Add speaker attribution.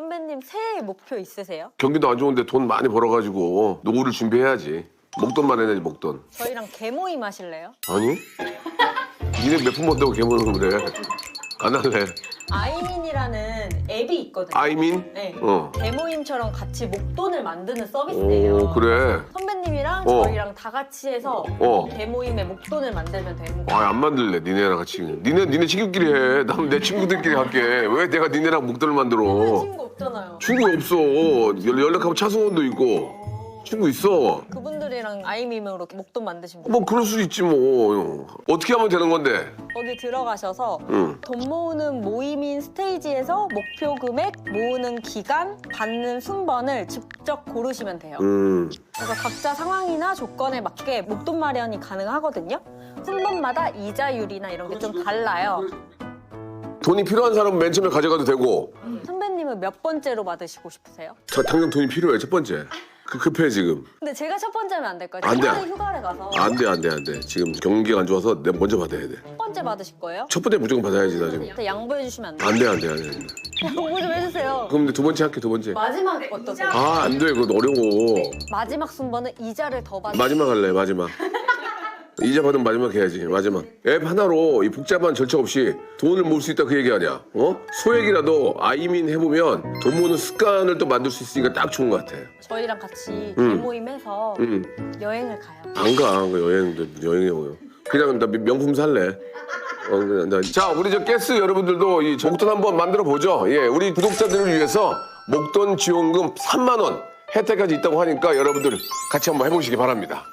Speaker 1: 선배님 새해 목표 있으세요?
Speaker 2: 경기도 안 좋은데 돈 많이 벌어가지고 노후를 준비해야지. 목돈 마련해야지 목돈.
Speaker 1: 저희랑 개모임 하실래요?
Speaker 2: 아니? 니네 몇 푼 번다고 개모는 그래. 안 할래.
Speaker 1: 아이민이라는 앱이 있거든요.
Speaker 2: 아이민?
Speaker 1: 네.
Speaker 2: 어.
Speaker 1: 개모임처럼 같이 목돈을 만드는 서비스예요.
Speaker 2: 오 그래.
Speaker 1: 선배님이랑
Speaker 2: 어.
Speaker 1: 저희랑 다 같이 해서
Speaker 2: 어.
Speaker 1: 개모임에 목돈을 만들면 되는 거예요.
Speaker 2: 아, 안 만들래. 니네랑 같이. 니네, 니네 친구끼리 해. 난 내 친구들끼리 할게. 왜 내가 니네랑 목돈을 만들어.
Speaker 1: 친구 없잖아요.
Speaker 2: 친구 없어. 연- 연락하면 차승원도 있고. 친구 있어.
Speaker 1: 그분들이랑 아이밈으로 목돈 만드시면 돼요.
Speaker 2: 뭐 그럴 수 있지 뭐. 어떻게 하면 되는 건데?
Speaker 1: 거기 들어가셔서
Speaker 2: 응.
Speaker 1: 돈 모으는 모임인 스테이지에서 목표 금액, 모으는 기간, 받는 순번을 직접 고르시면 돼요.
Speaker 2: 음.
Speaker 1: 그래서 각자 상황이나 조건에 맞게 목돈 마련이 가능하거든요. 순번마다 이자율이나 이런 게 좀 달라요.
Speaker 2: 돈이 필요한 사람은 맨 처음에 가져가도 되고.
Speaker 1: 선배님은 몇 번째로 받으시고 싶으세요?
Speaker 2: 자, 당장 돈이 필요해. 첫 번째. 그 급해 지금.
Speaker 1: 근데 제가 첫 번째면 안 될까요?
Speaker 2: 안 돼.
Speaker 1: 차라리 휴가를 가서
Speaker 2: 안 돼, 안 돼, 안 돼. 지금 경기가 안 좋아서 내가 먼저 받아야 돼.
Speaker 1: 첫 번째 받으실 거예요?
Speaker 2: 첫 번째 무조건 받아야지 나 지금.
Speaker 1: 근데 양보해 주시면 안 돼요?
Speaker 2: 안 돼, 안 돼, 안 돼.
Speaker 1: 양보 좀 해주세요.
Speaker 2: 그럼 이제 두 번째 할게, 두 번째.
Speaker 1: 마지막 어떠세요?
Speaker 2: 아, 안 돼. 그거 어려워.
Speaker 1: 마지막 순번은 이자를 더 받으
Speaker 2: 마지막 할래, 마지막. 이자 받으면 마지막 해야지, 마지막. 앱 하나로 이 복잡한 절차 없이 돈을 모을 수 있다 그 얘기 아니야. 어? 소액이라도 아이민 해보면 돈 모으는 습관을 또 만들 수 있으니까 딱 좋은 것 같아.
Speaker 1: 저희랑 같이
Speaker 2: 음.
Speaker 1: 개모임해서
Speaker 2: 응.
Speaker 1: 여행을 가요.
Speaker 2: 안 가, 그 여행, 여행해 보요. 그냥 나 명품 살래. 어, 그냥 나- 자, 우리 저 게스 여러분들도 이 목돈 한번 만들어 보죠. 예, 우리 구독자들을 위해서 목돈 지원금 3만 원 혜택까지 있다고 하니까 여러분들 같이 한번 해보시기 바랍니다.